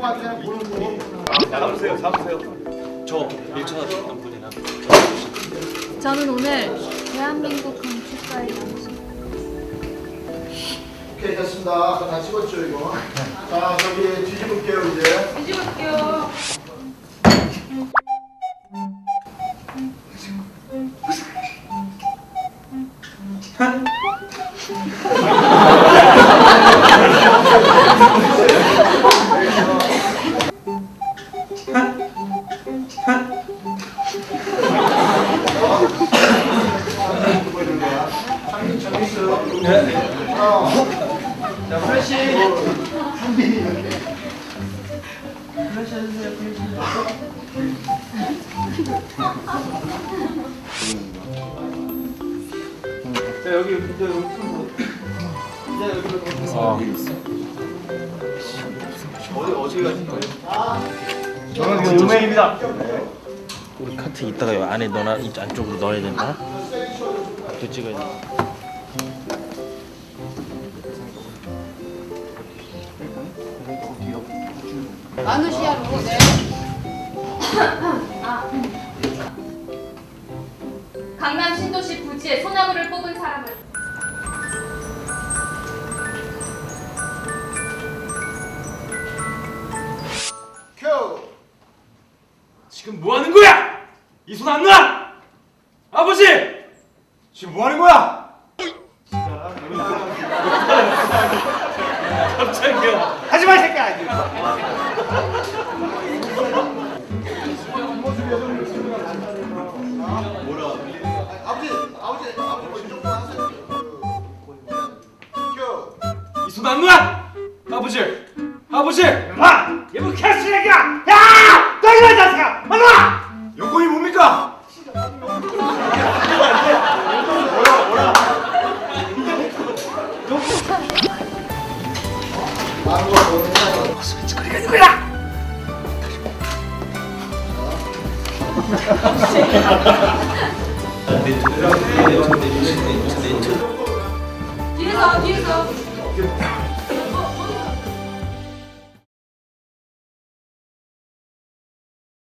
것 같아. 보는 거. 잡으세요, 잡으세요. 저 1차 했던 분이랑. 저는 오늘 대한민국 건축가의 당신 오케이 됐습니다. 다 찍었죠 이거. 자 저기 뒤집을게요 이제. 뒤집을게요. 자 플래시. 한빈이. 플래시 해주세요. 플래시. 자 여기 이제 여기 좀 이제 여기로 더. 어디 어디 가신 거예요? 저는 지금 음행입니다. 우리 카트 이따가 요 안에 넣어놔 이 안쪽으로 넣어야 된다. 또 찍어야 돼. 마누시아로 네. 강남 신도시 부지에 소나무를 뽑은 사람을 지금 뭐 하는 거야? 이 손 안 놔! 아버지! 지금 뭐 하는 거야? 갑자기요. 하지 마, 이 새끼야! 아버지 아버지 아버지 먼저 좀 하세요. 큐. 이 손 안 놔! 아버지! 아버지! 마! 얘뭐 개쓰레기야! 야! 너희들 자식아! 안 놔! 여권이 뭡니까? 마누가 보는 거. 뒤에서 뒤에서